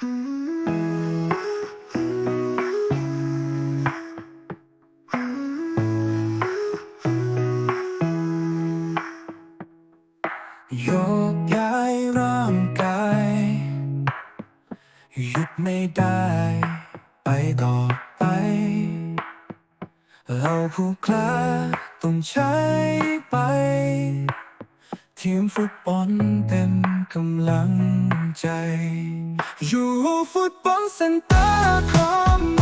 ยกย้ายร่างกายหยุดไม่ได้ ไปต่อไป เราผู้คล้าต้องใช้ไป ทีมฟุตบอลเต็มกำลัง ใจ อยู่ฟุตบอลเซ็นเตอร์คอม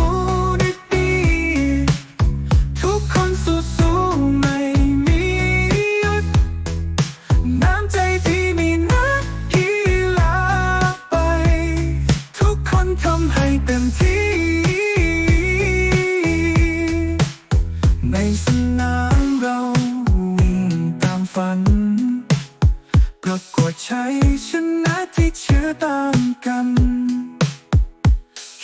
ปรากฏชัยชนะที่เชื่อตามกัน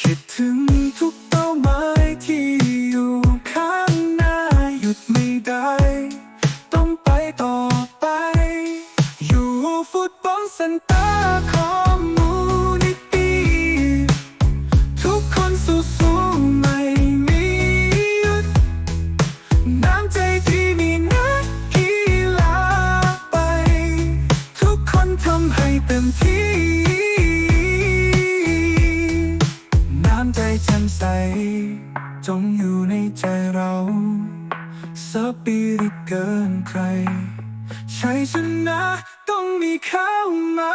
คิดถึงทุกเป้าหมายที่อยู่ข้างหน้าหยุดไม่ได้ ต้องไปต่อไป อยู่ฟุตบอลสันตามใจฉันใส จงอยู่ในใจเราสปีริตเกินใคร ใช้ชนะต้องมีเข้ามา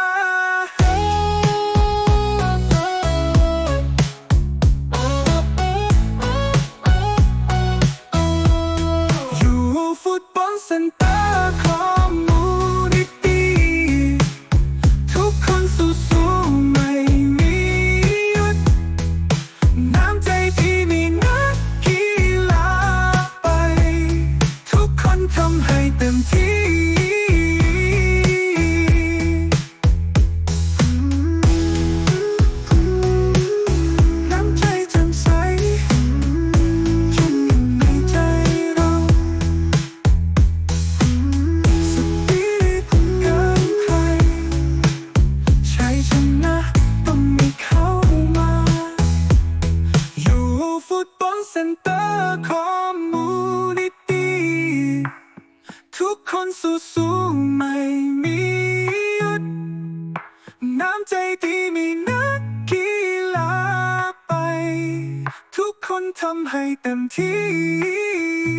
นทำให้เต็มที่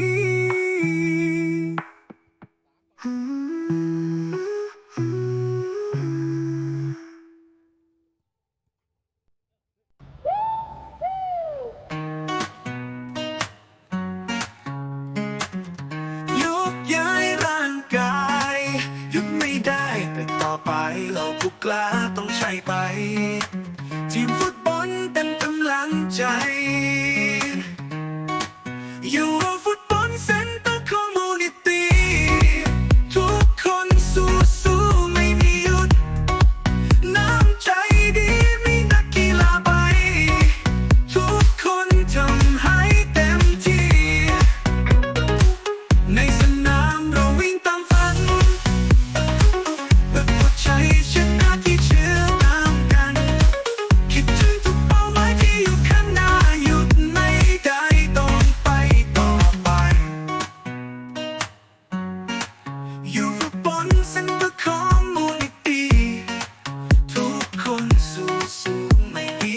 ยกย้ายร่างกายยกไม่ได้ไปต่อไปเราบุกลับ so so soon, maybe.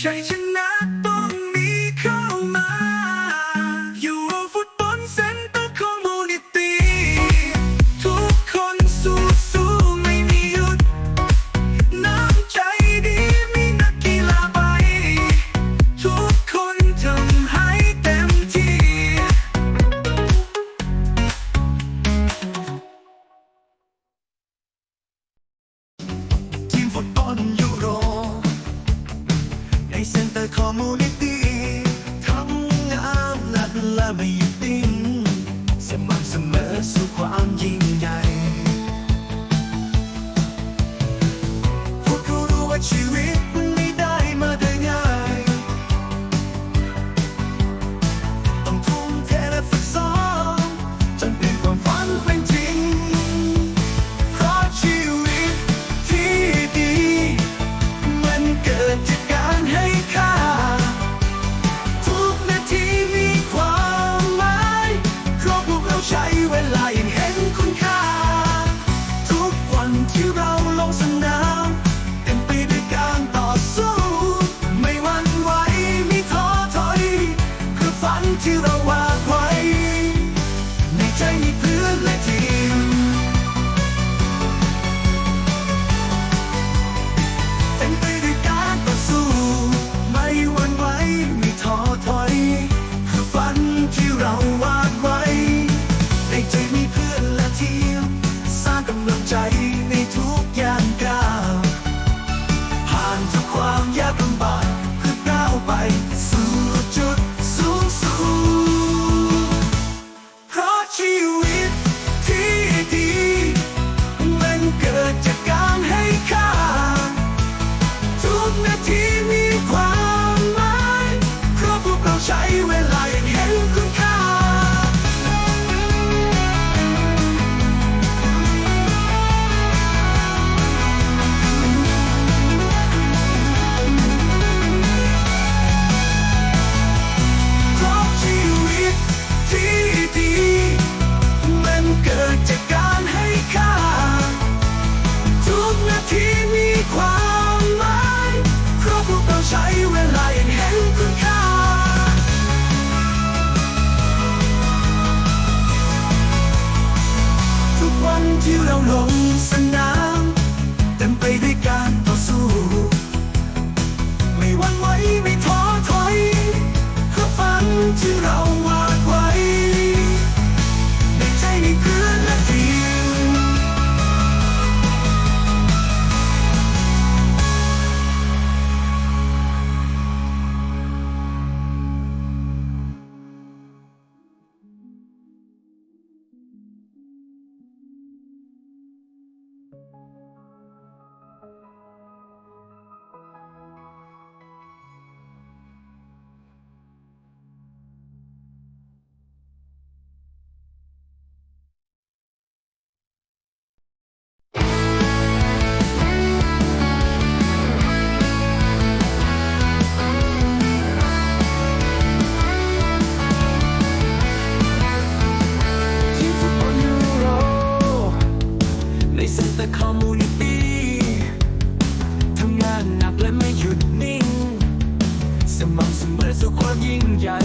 ใชัยชนะ มิดสู่ความยิ่งใหญ่ สู่ความยิ่งใหญ่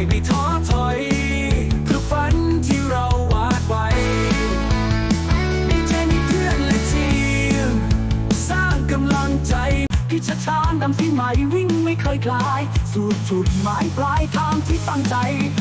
อยไม่ท้อถอย คือฝันที่เราวาดไว้มีเจมีเพื่อนและทีม สร้างกำลังใจพิชชานนที่ใหม่วิ่งไม่เคยคลาย สู่จุดหมายปลายทางที่ตั้งใจ